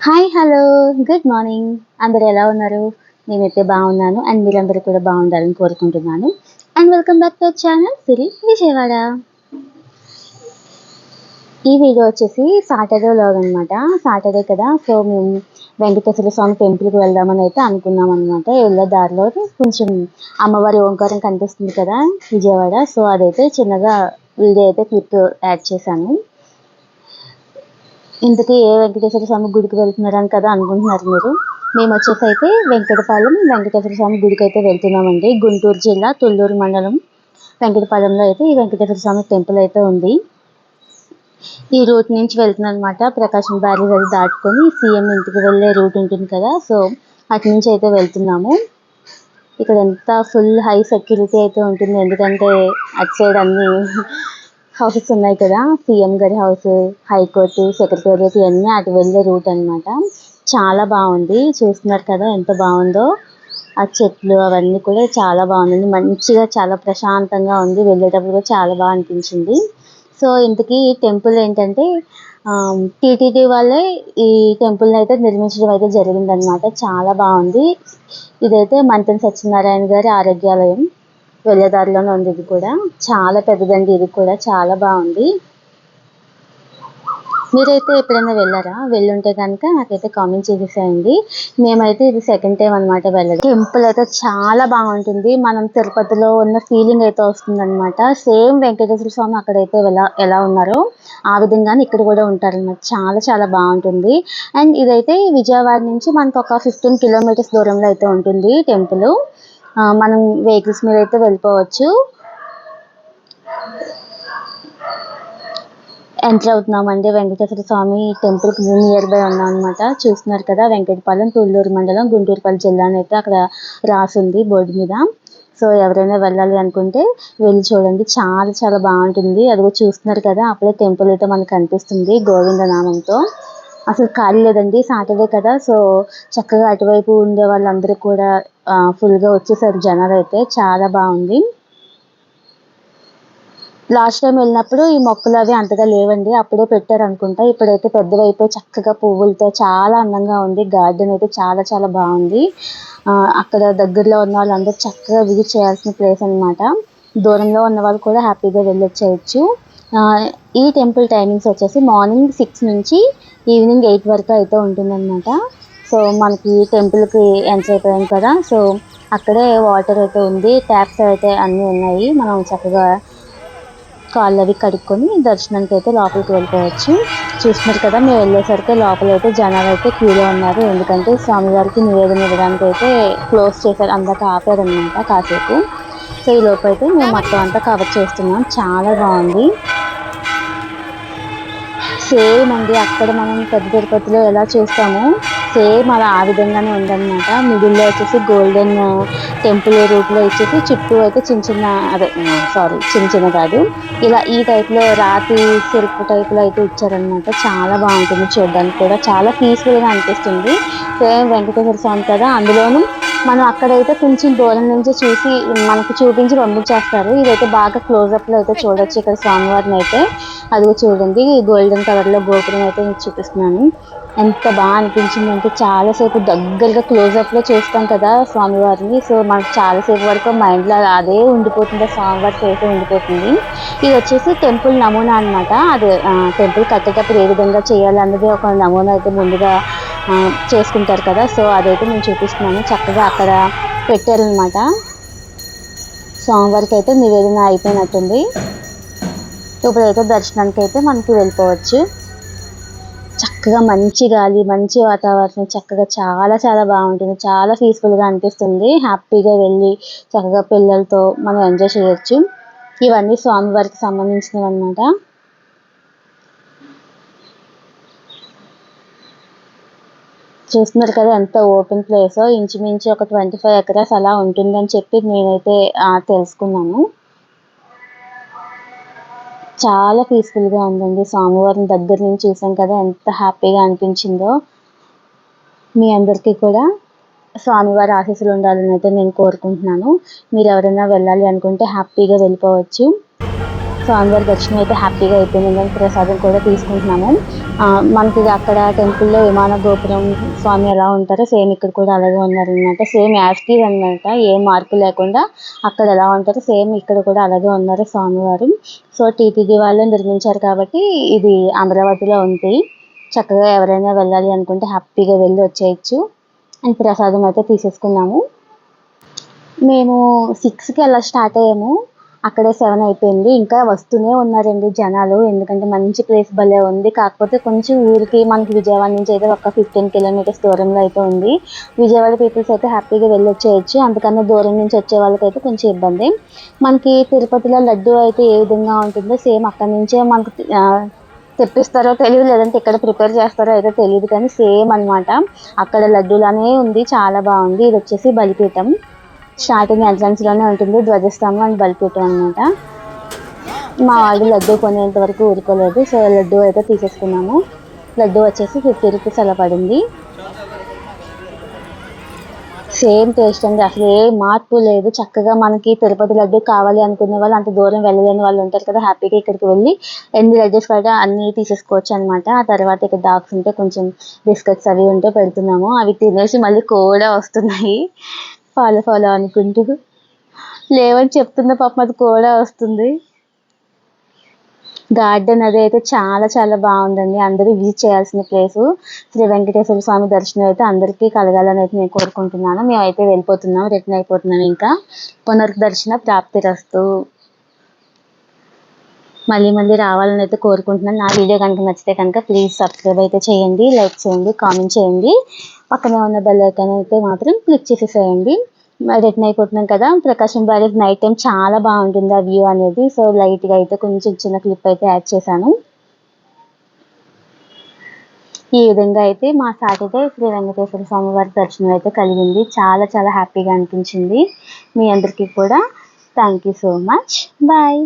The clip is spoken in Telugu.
Hi hello. Good morning. అందరు ఎలా ఉన్నారు? నేనైతే బాగున్నాను. అండ్ మీరందరూ కూడా బాగుండాలని కోరుకుంటున్నాను. And welcome back to channel Siri Vijayawada. ఈ వీడియో వచ్చేసి సాటర్డే లాగ్ అనమాట సాటర్డే కదా సో మేము వెంకటేశ్వర స్వామి టెంపుల్కి వెళ్దామని అయితే అనుకున్నాం అనమాట వెళ్ళే దారిలో కొంచెం అమ్మవారి ఓంకారం కనిపిస్తుంది కదా విజయవాడ. సో అదైతే చిన్నగా వీడియో అయితే క్లిప్ యాడ్ చేశాను. ఇంతకీ ఏ వెంకటేశ్వర స్వామి గుడికి వెళ్తున్నారని కదా అనుకుంటున్నారు మీరు? మేము వచ్చేసి అయితే వెంకటపాలెం వెంకటేశ్వర స్వామి గుడికి అయితే వెళ్తున్నామండి. గుంటూరు జిల్లా తుళ్ళూరు మండలం వెంకటపాలెంలో అయితే ఈ వెంకటేశ్వర స్వామి టెంపుల్ అయితే ఉంది. ఈ రూట్ నుంచి వెళ్తున్నాం అనమాట ప్రకాశం బ్యారేజ్ అది దాటుకొని సీఎం ఇంటికి వెళ్ళే రూట్ ఉంటుంది కదా సో అటు నుంచి అయితే వెళ్తున్నాము. ఇక్కడ ఎంత ఫుల్ హై సెక్యూరిటీ అయితే ఉంటుంది. ఎందుకంటే అటు సైడ్ అన్ని హౌసెస్ ఉన్నాయి కదా సీఎం గారి హౌస్ హైకోర్టు సెక్రటేరియట్ ఇవన్నీ అటు వెళ్ళే రూట్ అనమాట చాలా బాగుంది. చూస్తున్నారు కదా ఎంత బాగుందో. ఆ చెట్లు అవన్నీ కూడా చాలా బాగుంది. మంచిగా చాలా ప్రశాంతంగా ఉంది. వెళ్ళేటప్పుడు కూడా చాలా బాగా అనిపించింది. సో ఇంతకీ టెంపుల్ ఏంటంటే టీటీడీ వాళ్ళే ఈ టెంపుల్ని అయితే నిర్మించడం అయితే జరిగిందనమాట చాలా బాగుంది. ఇదైతే మంత్రి సత్యనారాయణ గారి ఆరోగ్యాలయం. వెళ్ళేదారిలోనే ఉంది ఇది కూడా. చాలా పెద్దదండి ఇది కూడా. చాలా బాగుంది. మీరైతే ఎప్పుడైనా వెళ్ళారా? వెళ్ళుంటే కనుక నాకైతే కామెంట్ చేసేసేయండి. మేమైతే ఇది సెకండ్ టైం అనమాట వెళ్ళదు టెంపుల్ అయితే చాలా బాగుంటుంది. మనం తిరుపతిలో ఉన్న ఫీలింగ్ అయితే వస్తుంది అనమాట సేమ్ వెంకటేశ్వర స్వామి అక్కడైతే ఎలా ఎలా ఉన్నారో ఆ విధంగానే ఇక్కడ కూడా ఉంటారనమాట చాలా చాలా బాగుంటుంది. అండ్ ఇదైతే విజయవాడ నుంచి మనకు ఒక ఫిఫ్టీన్ కిలోమీటర్స్ దూరంలో అయితే ఉంటుంది టెంపుల్. మనం వెహికల్స్ మీద అయితే వెళ్ళిపోవచ్చు. ఎంటర్ అవుతున్నామండి వెంకటేశ్వర స్వామి టెంపుల్కి నియర్ బై ఉన్నాం అనమాట చూస్తున్నారు కదా వెంకటపాలెం తుళ్ళూరు మండలం గుంటూరుపల్లి జిల్లా అని అయితే అక్కడ రాసింది బోర్డు మీద. సో ఎవరైనా వెళ్ళాలి అనుకుంటే వెళ్ళి చూడండి. చాలా చాలా బాగుంటుంది. అదిగో చూస్తున్నారు కదా అప్పుడే టెంపుల్ అయితే మనకు కనిపిస్తుంది గోవింద నామంతో. అసలు ఖాళీ లేదండి సాటర్డే కదా. సో చక్కగా అటువైపు ఉండే వాళ్ళందరూ కూడా ఫుల్గా వచ్చేసారు జనాలు అయితే చాలా బాగుంది. లాస్ట్ టైం వెళ్ళినప్పుడు ఈ మొక్కలు అవి అంతగా లేవండి అప్పుడే పెట్టారు అనుకుంటా. ఇప్పుడైతే పెద్దవైపోయి చక్కగా పువ్వులతో చాలా అందంగా ఉంది. గార్డెన్ అయితే చాలా చాలా బాగుంది. అక్కడ దగ్గరలో ఉన్న వాళ్ళందరూ చక్కగా విజిట్ చేయాల్సిన ప్లేస్ అనమాట దూరంలో ఉన్న వాళ్ళు కూడా హ్యాపీగా వెళ్ళొచ్చేయచ్చు. ఈ టెంపుల్ టైమింగ్స్ వచ్చేసి మార్నింగ్ సిక్స్ నుంచి ఈవినింగ్ ఎయిట్ వరకు అయితే ఉంటుందన్నమాట. సో మనకి టెంపుల్కి ఎంటర్ అయిపోయాం కదా. సో అక్కడే వాటర్ అయితే ఉంది ట్యాప్స్ అయితే అన్నీ ఉన్నాయి. మనం చక్కగా కాళ్ళు అవి కడుక్కొని దర్శనానికి అయితే లోపలికి వెళ్ళిపోవచ్చు. చూస్తున్నారు కదా మేము వెళ్ళేసరికి లోపల అయితే జనాలు అయితే క్యూలో ఉన్నారు. ఎందుకంటే స్వామివారికి నివేదన ఇవ్వడానికి అయితే క్లోజ్ చేశారు అందాక ఆపారనమాట కాసేపు. సో ఈ లోపు అయితే మేము మొత్తం అంతా కవర్ చేస్తున్నాం. చాలా బాగుంది. సేమ్ అండి అక్కడ మనం పెద్ద తిరుపతిలో ఎలా చేస్తామో. సేమ్ అలా ఆ విధంగానే ఉందన్నమాట. మిడిల్లో వచ్చేసి గోల్డెన్ టెంపుల్ రూట్లో ఇచ్చేసి చుట్టూ అయితే చిన్న చిన్న అదే సారీ చిన్న చిన్న కాదు. ఇలా ఈ టైప్లో రాతి సిరుపు టైప్లో అయితే ఇచ్చారనమాట చాలా బాగుంటుంది చూడడానికి కూడా. చాలా పీస్ఫుల్గా అనిపిస్తుంది. సేమ్ వెంకటేశ్వర స్వామి కదా అందులోనూ మనం అక్కడైతే కొంచెం దూరం నుంచి చూసి మనకు చూపించి పంపించేస్తారు. ఇదైతే బాగా క్లోజప్లో అయితే చూడొచ్చు ఇక్కడ స్వామివారిని అయితే అదిగో చూడండి గోల్డెన్ కలర్లో గోపురం అయితే చూపిస్తున్నాను. ఎంత బాగా అనిపించింది అంటే చాలాసేపు దగ్గరగా క్లోజప్లో చేస్తాం కదా స్వామివారిని. సో మనకు చాలాసేపు వరకు మైండ్లో అదే ఉండిపోతుంది స్వామివారి ఫేస్ ఉండిపోతుంది. ఇది వచ్చేసి టెంపుల్ నమూనా అనమాట అది టెంపుల్ కట్టేటప్పుడు ఏ విధంగా చేయాలన్నది ఒక నమూనా అయితే ముందుగా చేసుకుంటారు కదా. సో అదైతే నేను చూపిస్తున్నాను. చక్కగా అక్కడ పెట్టారనమాట స్వామివారికి అయితే నివేదన అయిపోయినట్టుంది. ఇప్పుడైతే దర్శనానికి అయితే మనకి వెళ్ళిపోవచ్చు. చక్కగా మంచి గాలి మంచి వాతావరణం చక్కగా చాలా చాలా బాగుంటుంది. చాలా పీస్ఫుల్గా అనిపిస్తుంది. హ్యాపీగా వెళ్ళి చక్కగా పిల్లలతో మనం ఎంజాయ్ చేయొచ్చు. ఇవన్నీ స్వామివారికి సంబంధించినవి అనమాట చూస్తున్నారు కదా ఎంత ఓపెన్ ప్లేస్ ఇంచుమించు ఒక ట్వంటీ ఫైవ్ ఎకరాస్ అలా ఉంటుందని చెప్పి నేనైతే తెలుసుకున్నాను. చాలా పీస్ఫుల్గా ఉందండి. స్వామివారిని దగ్గర నుంచి చూసాం కదా ఎంత హ్యాపీగా అనిపించిందో. మీ అందరికీ కూడా స్వామివారి ఆశీస్సులు ఉండాలని అయితే నేను కోరుకుంటున్నాను. మీరు ఎవరైనా వెళ్ళాలి అనుకుంటే హ్యాపీగా వెళ్ళిపోవచ్చు. స్వామివారి దర్శనం అయితే హ్యాపీగా అయిపోయింది. ప్రసాదం కూడా తీసుకుంటున్నాము. మనకి అక్కడ టెంపుల్లో విమాన గోపురం స్వామి ఎలా ఉంటారో సేమ్ ఇక్కడ కూడా అలాగే ఉన్నారనమాట సేమ్ యాస్టీవ్ అనమాట ఏ మార్పు లేకుండా అక్కడ ఎలా ఉంటారో సేమ్ ఇక్కడ కూడా అలాగే ఉన్నారు స్వామివారు. సో టీటీడీ వాళ్ళు నిర్మించారు కాబట్టి ఇది అమరావతిలో ఉంది. చక్కగా ఎవరైనా వెళ్ళాలి అనుకుంటే హ్యాపీగా వెళ్ళి వచ్చేయచ్చు. అండ్ ప్రసాదం అయితే తీసేసుకున్నాము. మేము సిక్స్కి అలా స్టార్ట్ అయ్యాము. అక్కడే సెవెన్ అయిపోయింది. ఇంకా వస్తూనే ఉన్నారండి జనాలు. ఎందుకంటే మంచి ప్లేస్ భలే ఉంది. కాకపోతే కొంచెం ఊరికి మనకి విజయవాడ నుంచి అయితే ఒక ఫిఫ్టీన్ కిలోమీటర్స్ దూరంలో అయితే ఉంది. విజయవాడ పీపుల్స్ అయితే హ్యాపీగా వెళ్ళొచ్చేయచ్చు. అంతకన్నా దూరం నుంచి వచ్చే వాళ్ళకైతే కొంచెం ఇబ్బంది. మనకి తిరుపతిలో లడ్డు అయితే ఏ విధంగా ఉంటుందో సేమ్ అక్కడి నుంచే మనకు తెప్పిస్తారో తెలియదు లేదంటే ఇక్కడ ప్రిపేర్ చేస్తారో అయితే తెలియదు కానీ సేమ్ అన్నమాట. అక్కడ లడ్డూలానే ఉంది. చాలా బాగుంది. ఇది వచ్చేసి బలిపీఠం. స్టార్టింగ్ ఎంట్రన్స్లోనే ఉంటుంది. ధ్వజస్తంభం అండ్ బలిపీఠం అనమాట మా వాళ్ళు లడ్డు కొనేంత వరకు ఊరుకోలేదు. సో లడ్డు అయితే తీసేసుకున్నాము. లడ్డు వచ్చేసి ఫిఫ్టీ రూపీస్ అలా పడింది. సేమ్ టేస్ట్ అండి. అసలు ఏ మార్పు లేదు. చక్కగా మనకి తిరుపతి లడ్డు కావాలి అనుకునే వాళ్ళు అంత దూరం వెళ్ళలేని వాళ్ళు ఉంటారు కదా హ్యాపీగా ఇక్కడికి వెళ్ళి ఎన్ని లడ్డూస్ కూడా అన్ని తీసేసుకోవచ్చు అనమాట ఆ తర్వాత ఇక్కడ డాగ్స్ ఉంటే కొంచెం బిస్కెట్స్ అవి ఉంటే పెడుతున్నాము. అవి తినేసి మళ్ళీ కూడా వస్తున్నాయి. ఫాలో ఫాలో అనుకుంటూ. లేవని చెప్తున్న పాపం అది కూడా వస్తుంది. గార్డెన్ అది అయితే చాలా చాలా బాగుందండి. అందరూ విజిట్ చేయాల్సిన ప్లేసు. శ్రీ వెంకటేశ్వర స్వామి దర్శనం అయితే అందరికీ కలగాలని అయితే నేను కోరుకుంటున్నాను. మేమైతే వెళ్ళిపోతున్నాం రిటర్న్ అయిపోతున్నాం ఇంకా. పునర్దర్శన ప్రాప్తి రస్తు. మళ్ళీ మళ్ళీ రావాలని అయితే కోరుకుంటున్నాను. నా వీడియో కనుక నచ్చితే కనుక ప్లీజ్ సబ్స్క్రైబ్ అయితే చేయండి లైక్ చేయండి కామెంట్ చేయండి. పక్కనే ఉన్న బెల్ ఐకాన్ అయితే మాత్రం క్లిక్ చేసేసేయండి. రిటర్న్ అయిపోతున్నాం కదా ప్రకాశం బ్యారేజ్ నైట్ టైం చాలా బాగుంటుంది ఆ వ్యూ అనేది. సో లైట్గా అయితే కొంచెం చిన్న క్లిప్ అయితే యాడ్ చేశాను. ఈ విధంగా అయితే మా సాటర్డే శ్రీ వెంకటేశ్వర స్వామి వారి దర్శనం అయితే కలిగింది. చాలా చాలా హ్యాపీగా అనిపించింది. మీ అందరికీ కూడా. Thank you so much bye